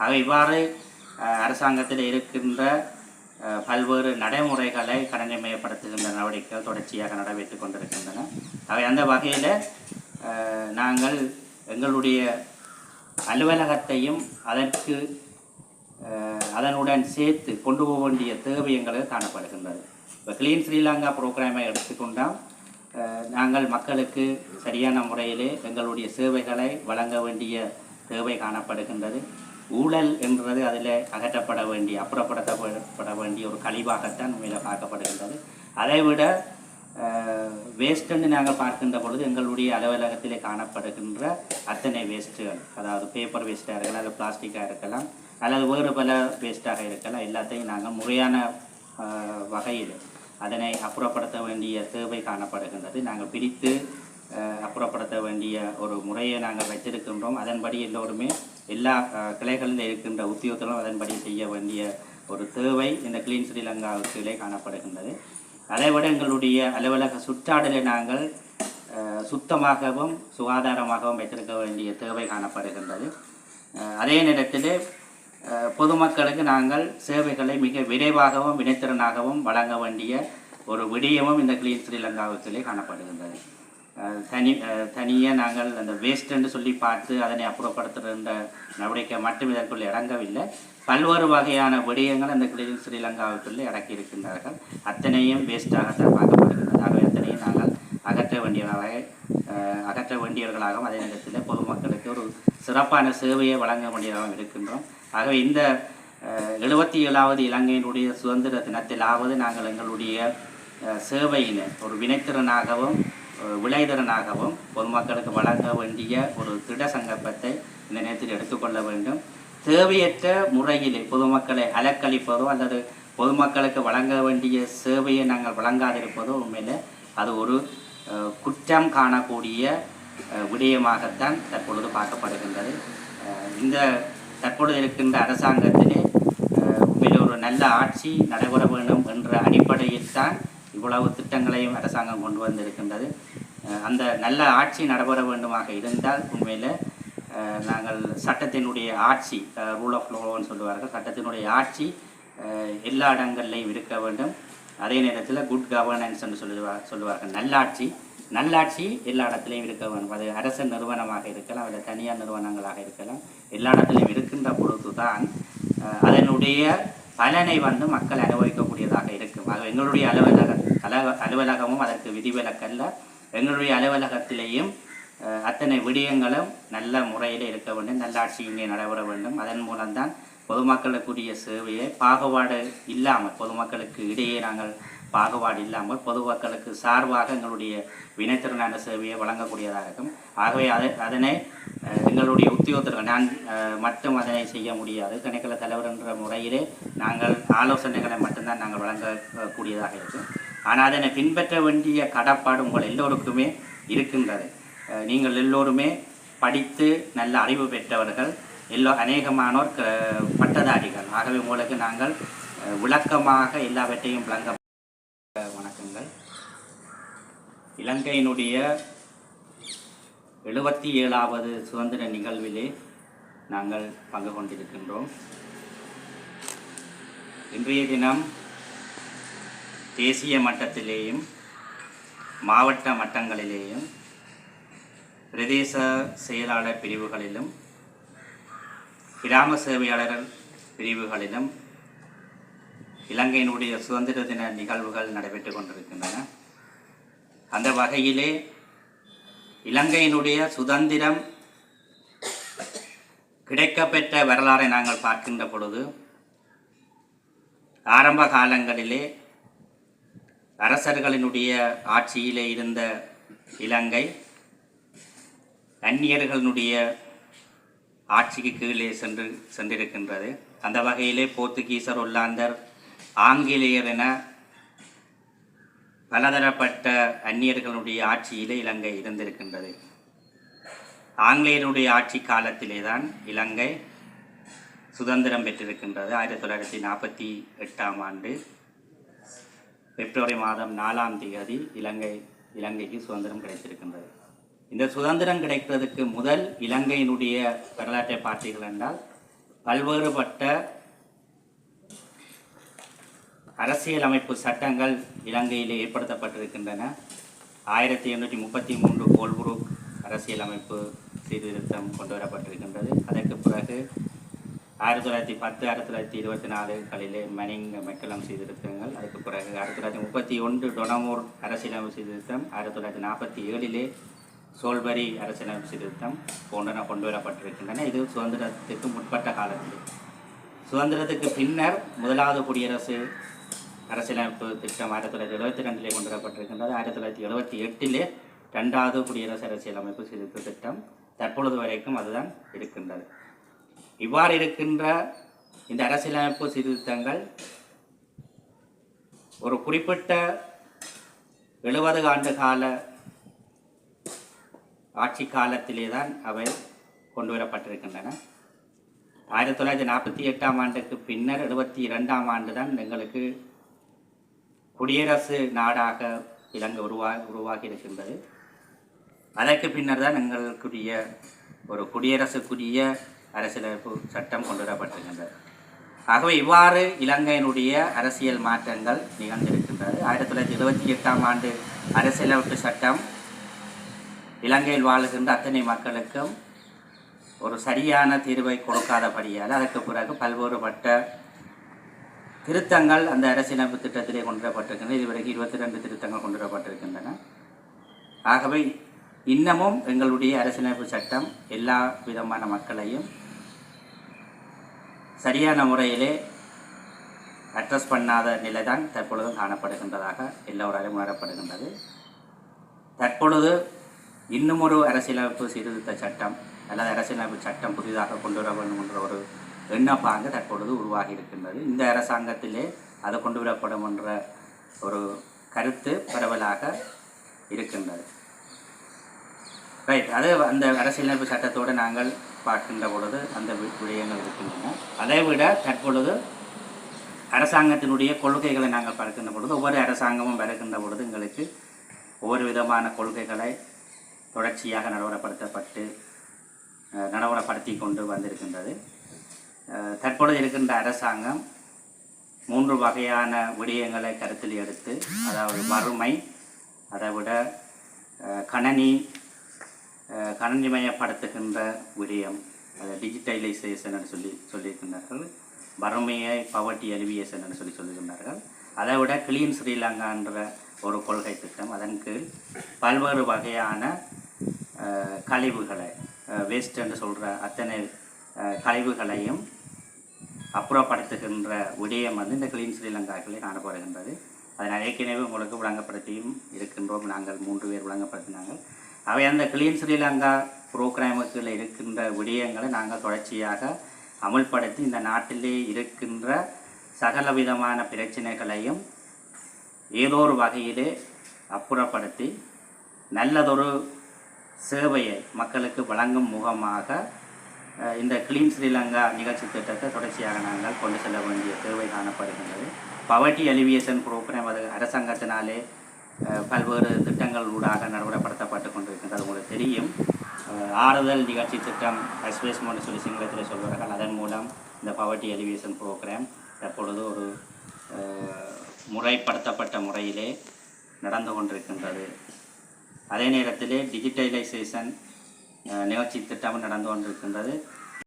ஆகவே இவ்வாறு அரசாங்கத்தில் இருக்கின்ற பல்வேறு நடைமுறைகளை கடமைப்படுத்துகின்ற நடவடிக்கைகள் தொடர்ச்சியாக நடைபெற்றுக் கொண்டிருக்கின்றன. அவை அந்த வகையில் நாங்கள் எங்களுடைய அலுவலகத்தையும் அதற்கு அதனுடன் சேர்த்து கொண்டு போக வேண்டிய தேவை எங்களுக்கு காணப்படுகின்றது. இப்போ க்ளீன் ஸ்ரீலங்கா ப்ரோக்ராமை எடுத்துக்கொண்டால் நாங்கள் மக்களுக்கு சரியான முறையிலே எங்களுடைய சேவைகளை வழங்க வேண்டிய தேவை காணப்படுகின்றது. ஊழல் என்றது அதில் அகற்றப்பட வேண்டிய அப்புறப்படுத்தப்பட வேண்டிய ஒரு கழிவாகத்தான் உண்மையில் பார்க்கப்படுகின்றது. அதைவிட வேஸ்ட்டுன்னு நாங்கள் பார்க்கின்ற பொழுது எங்களுடைய அலுவலகத்திலே காணப்படுகின்ற அத்தனை வேஸ்ட்டுகள் அதாவது பேப்பர் வேஸ்ட்டாக இருக்கலாம் அல்லது பிளாஸ்டிக்காக இருக்கலாம் அல்லது வேறு பல வேஸ்ட்டாக இருக்கலாம் எல்லாத்தையும் நாங்கள் முறையான வகையில் அதனை அப்புறப்படுத்த வேண்டிய தேவை காணப்படுகின்றது. நாங்கள் பிரித்து அப்புறப்படுத்த வேண்டிய ஒரு முறையை நாங்கள் வைத்திருக்கின்றோம். அதன்படி எல்லோருமே எல்லா கிளைகளில் இருக்கின்ற உத்தியோகத்திலும் அதன்படி செய்ய வேண்டிய ஒரு தேவை இந்த கிளீன் ஸ்ரீலங்காவுக்குள்ளே காணப்படுகின்றது. அதைவிட எங்களுடைய அலுவலக சுற்றாடலை நாங்கள் சுத்தமாகவும் சுகாதாரமாகவும் வைத்திருக்க வேண்டிய தேவை காணப்படுகின்றது. அதே நேரத்தில் பொதுமக்களுக்கு நாங்கள் சேவைகளை மிக விரைவாகவும் வினைத்திறனாகவும் வழங்க வேண்டிய ஒரு விடயமும் இந்த கிளீன் ஸ்ரீலங்காவுக்கிலே காணப்படுகின்றது. தனி தனியாக நாங்கள் அந்த வேஸ்ட்டுன்னு சொல்லி பார்த்து அதனை அப்புறப்படுத்துகின்ற நடவடிக்கை மட்டும் இதற்குள் இறங்கவில்லை. பல்வேறு வகையான விடயங்கள் அந்த கிளியில் ஸ்ரீலங்காவுக்குள்ளே அடக்கி இருக்கின்றார்கள். அத்தனையும் வேஸ்ட்டாகத்தான் பார்க்கப்படுகின்றது. ஆகவே அத்தனையும் நாங்கள் அகற்ற வேண்டியவர்களாக அகற்ற வேண்டியவர்களாகவும் அதே நேரத்தில் பொதுமக்களுக்கு ஒரு சிறப்பான சேவையை வழங்க வேண்டியதாகவும் இருக்கின்றோம். ஆகவே இந்த எழுபத்தி ஏழாவது இலங்கையினுடைய சுதந்திர தினத்திலாவது நாங்கள் எங்களுடைய சேவையினை ஒரு வினைத்திறனாகவும் விளைதரனாகவும் விளைதிறனாகவும் பொதுமக்களுக்கு வழங்க வேண்டிய ஒரு திட சங்கல்பத்தை இந்த நேரத்தில் எடுத்துக்கொள்ள வேண்டும். தேவையற்ற முறையிலே பொதுமக்களை அலக்களிப்பதோ அல்லது பொதுமக்களுக்கு வழங்க வேண்டிய சேவையை நாங்கள் வழங்காதிருப்பதோ உண்மையில் அது ஒரு குற்றம் காணக்கூடிய விடயமாகத்தான் தற்பொழுது பார்க்கப்படுகின்றது. இந்த தற்பொழுது இருக்கின்ற அரசாங்கத்திலே உண்மையில் ஒரு நல்ல ஆட்சி நடைபெற வேண்டும் என்ற அடிப்படையில் தான் இவ்வளவு திட்டங்களையும் அரசாங்கம் கொண்டு வந்திருக்கின்றது. அந்த நல்ல ஆட்சி நடைபெற வேண்டுமாக இருந்தால் உண்மையில் நாங்கள் சட்டத்தினுடைய ஆட்சி ரூல் ஆஃப் லோன்னு சொல்லுவார்கள். சட்டத்தினுடைய ஆட்சி எல்லா இடங்கள்லையும் இருக்க வேண்டும். அதே நேரத்தில் குட் கவர்னன்ஸ் என்று சொல்லுவார் சொல்லுவார்கள். நல்லாட்சி நல்லாட்சி எல்லா இடத்துலையும் இருக்க வேண்டும். அது அரசு நிறுவனமாக இருக்கலாம் இல்லை தனியார் நிறுவனங்களாக இருக்கலாம் எல்லா இடத்துலையும் இருக்கின்ற பொழுது தான் அதனுடைய பலனை வந்து மக்கள் அனுபவிக்கக்கூடியதாக இருக்கும். ஆக எங்களுடைய அலுவலக அலுவலகமும் அதற்கு விதிவிலக்கல்ல. எங்களுடைய அலுவலகத்திலேயும் அத்தனை விடயங்களும் நல்ல முறையில் இருக்க வேண்டும் நல்லாட்சி இங்கே நடைபெற வேண்டும். அதன் மூலம்தான் பொதுமக்களுக்குரிய சேவையை பாகுபாடு இல்லாமல் பொதுமக்களுக்கு இடையே நாங்கள் பாகுபாடு இல்லாமல் பொதுமக்களுக்கு சார்பாக எங்களுடைய வினைத்திறனான சேவையை வழங்கக்கூடியதாக இருக்கும். ஆகவே அதை அதனை எங்களுடைய உத்தியோகத்தர்கள் நான் மட்டும் அதனை செய்ய முடியாது. கணக்கில் தலைவர் என்ற முறையிலே நாங்கள் ஆலோசனைகளை மட்டும்தான் நாங்கள் வழங்கக்கூடியதாக இருக்கும். ஆனால் அதனை பின்பற்ற வேண்டிய கடப்பாடு உங்கள் எல்லோருக்குமே இருக்கின்றது. நீங்கள் எல்லோருமே படித்து நல்ல அறிவு பெற்றவர்கள் எல்லோ அநேகமானோர் க பட்டதாரிகள். ஆகவே உங்களுக்கு நாங்கள் விளக்கமாக எல்லாவற்றையும் விளங்க வணக்கங்கள். இலங்கையினுடைய எழுபத்தி ஏழாவது சுதந்திர நிகழ்விலே நாங்கள் பங்கு கொண்டிருக்கின்றோம். இன்றைய தினம் தேசிய மட்டத்திலேயும் மாவட்ட மட்டங்களிலேயும் பிரதேச செயலாளர் பிரிவுகளிலும் கிராம சேவையாளர் பிரிவுகளிலும் இலங்கையினுடைய சுதந்திர தின நிகழ்வுகள் நடைபெற்று கொண்டிருக்கின்றன. அந்த வகையிலே இலங்கையினுடைய சுதந்திரம் கிடைக்கப்பெற்ற வரலாறை நாங்கள் பார்க்கின்ற பொழுது ஆரம்ப காலங்களிலே அரசர்களினுடைய ஆட்சியிலே இருந்த இலங்கை அந்நியர்களுடைய ஆட்சிக்கு கீழே சென்று சென்றிருக்கின்றது. அந்த வகையிலே போர்த்துகீசர் ஒல்லாந்தர் ஆங்கிலேயர் என பலதரப்பட்ட அந்நியர்களுடைய ஆட்சியிலே இலங்கை இருந்திருக்கின்றது. ஆங்கிலேயருடைய ஆட்சி காலத்திலே தான் இலங்கை சுதந்திரம் பெற்றிருக்கின்றது. ஆயிரத்தி தொள்ளாயிரத்தி நாற்பத்தி எட்டாம் ஆண்டு பிப்ரவரி மாதம் நாலாம் தேதி இலங்கை இலங்கைக்கு சுதந்திரம் கிடைத்திருக்கின்றது. இந்த சுதந்திரம் கிடைப்பதற்கு முதல் இலங்கையினுடைய வரலாற்றை பார்த்தீர்கள் என்றால் பல்வேறுபட்ட அரசியலமைப்பு சட்டங்கள் இலங்கையில் ஏற்படுத்தப்பட்டிருக்கின்றன. ஆயிரத்தி எண்ணூற்றி முப்பத்தி மூன்று கோல்புரூக் அரசியலமைப்பு சீர்திருத்தம் கொண்டு வரப்பட்டிருக்கின்றது. அதற்கு பிறகு ஆயிரத்தி தொள்ளாயிரத்தி பத்து ஆயிரத்தி தொள்ளாயிரத்தி இருபத்தி நாலுகளிலே மனிங் மெக்கலம் சீர்திருத்தங்கள் அதுக்கு பிறகு ஆயிரத்தி தொள்ளாயிரத்தி முப்பத்தி ஒன்று டொனமூர் அரசியலமைப்பு சீர்திருத்தம் ஆயிரத்தி தொள்ளாயிரத்தி நாற்பத்தி ஏழிலே சோல்பரி அரசியலமைப்பு சீர்திருத்தம் போன்றன கொண்டு வரப்பட்டிருக்கின்றன. இது சுதந்திரத்துக்கு முற்பட்ட காலத்தில். சுதந்திரத்துக்கு பின்னர் முதலாவது குடியரசு அரசியலமைப்பு திட்டம் ஆயிரத்தி தொள்ளாயிரத்தி எழுபத்தி ரெண்டிலே கொண்டு வரப்பட்டிருக்கின்றது. ஆயிரத்தி தொள்ளாயிரத்தி எழுபத்தி எட்டிலே ரெண்டாவது குடியரசு அரசியலமைப்பு சீர்திருத்த திட்டம் தற்பொழுது வரைக்கும் அதுதான் இருக்கின்றது. இவ்வாறு இருக்கின்ற இந்த அரசியலமைப்பு சீர்திருத்தங்கள் ஒரு குறிப்பிட்ட எழுபது ஆண்டு கால ஆட்சி காலத்திலே தான் அவை கொண்டு வரப்பட்டிருக்கின்றன ஆயிரத்தி தொள்ளாயிரத்தி நாற்பத்தி எட்டாம் ஆண்டுக்கு பின்னர் எழுபத்தி இரண்டாம் ஆண்டு தான் எங்களுக்கு குடியரசு நாடாக இலங்கை உருவா உருவாகி இருக்கின்றது அதற்கு பின்னர் தான் எங்களுக்குரிய ஒரு குடியரசுக்குரிய அரசியலமைப்பு சட்டம் கொண்டு வரப்பட்டிருக்கின்றது ஆகவே இவ்வாறு இலங்கையினுடைய அரசியல் மாற்றங்கள் நிகழ்ந்திருக்கின்றது. ஆயிரத்தி தொள்ளாயிரத்தி எழுபத்தி எட்டாம் ஆண்டு அரசியலமைப்பு சட்டம் இலங்கையில் வாழுகின்ற அத்தனை மக்களுக்கும் ஒரு சரியான தீர்வை கொடுக்காதபடியால் அதற்கு பிறகு பல்வேறுபட்ட திருத்தங்கள் அந்த அரசியலமைப்பு திட்டத்திலே கொண்டு வரப்பட்டிருக்கின்றன இதுவரைக்கும் இருபத்தி ரெண்டு திருத்தங்கள் கொண்டு வரப்பட்டிருக்கின்றன ஆகவே இன்னமும் எங்களுடைய அரசியலமைப்பு சட்டம் எல்லா விதமான மக்களையும் சரியான முறையிலே அட்ரஸ் பண்ணாத நிலைதான் தற்பொழுதும் காணப்படுகின்றதாக எல்லோராலும் உணரப்படுகின்றது. தற்பொழுது இன்னும் ஒரு அரசியலமைப்பு சீர்திருத்த சட்டம் அல்லது அரசியலமைப்பு சட்டம் புதிதாக கொண்டு வர வேண்டும் என்ற ஒரு எண்ணப்பாங்க தற்பொழுது உருவாகி இருக்கின்றது. இந்த அரசாங்கத்திலே அது கொண்டு வரப்படும் என்ற ஒரு கருத்து பரவலாக இருக்கின்றது. ரைட் அது அந்த அரசியலமைப்பு சட்டத்தோடு நாங்கள் பார்க்கின்ற பொழுது அந்த விடயங்கள் இருக்கின்றன. அதை விட தற்பொழுது அரசாங்கத்தினுடைய கொள்கைகளை நாங்கள் பார்க்கின்ற பொழுது ஒவ்வொரு அரசாங்கமும் வருகின்ற பொழுது எங்களுக்கு ஒவ்வொரு விதமான கொள்கைகளை தொடர்ச்சியாக நடைமுறைப்படுத்தப்பட்டு அஹ், நடைமுறைப்படுத்தி கொண்டு வந்திருக்கின்றது. தற்பொழுது இருக்கின்ற அரசாங்கம் மூன்று வகையான விடயங்களை கருத்தில் எடுத்து அதாவது வறுமை அதை விட கணனி அஹ், கணனிமயப்படுத்துகின்ற விடயம் அதை டிஜிட்டலைசேஷன் என்று சொல்லி சொல்லியிருக்கின்றார்கள். வறுமையை பவர்ட்டி எலிவியேஷன் என்று சொல்லி சொல்லியிருந்தார்கள் அதை விட கிளீன் ஸ்ரீலங்கான்ற ஒரு கொள்கை திட்டம் அதன் கீழ் பல்வேறு வகையான அஹ், கழிவுகளை வேஸ்ட் என்று சொல்கிற அத்தனை கழிவுகளையும் அப்புறப்படுத்துகின்ற விடயம் வந்து இந்த கிளீன் ஸ்ரீலங்காக்களே காணப்படுகின்றது. அதை ஏற்கனவே உங்களுக்கு விளங்கப்படுத்தியும் இருக்கின்றோம். நாங்கள் மூன்று பேர் விளங்கப்படுத்தினாங்க அவை அந்த கிளீன் ஸ்ரீலங்கா புரோக்ராமுக்குள்ள இருக்கின்ற விடயங்களை நாங்கள் தொடர்ச்சியாக அமுல்படுத்தி இந்த நாட்டிலே இருக்கின்ற சகல விதமான பிரச்சனைகளையும் ஏதோ ஒரு வகையிலே அப்புறப்படுத்தி நல்லதொரு சேவையை மக்களுக்கு வழங்கும் முகமாக இந்த கிளீன் ஸ்ரீலங்கா நிகழ்ச்சி திட்டத்தை தொடர்ச்சியாக நாங்கள் கொண்டு செல்ல வேண்டிய தேவை காணப்படுகின்றது. பவர்ட்டி எலிவியேஷன் ப்ரோக்ராம் அது அரசாங்கத்தினாலே பல்வேறு திட்டங்கள் ஊடாக நடைமுறைப்படுத்தப்பட்டு கொண்டிருக்கின்றது. உங்களுக்கு தெரியும். ஆறுதல் நிகழ்ச்சி திட்டம் அஸ்வேஸ்மோன்னு சொல்லி சிங்களத்தில் சொல்வார்கள். அதன் மூலம் இந்த பவர்ட்டி எலிவேஷன் ப்ரோக்ராம் தற்பொழுது ஒரு முறைப்படுத்தப்பட்ட முறையிலே நடந்து கொண்டிருக்கின்றது. அதே நேரத்திலே டிஜிட்டலைசேஷன் நிகழ்ச்சி திட்டமும் நடந்து கொண்டிருக்கின்றது.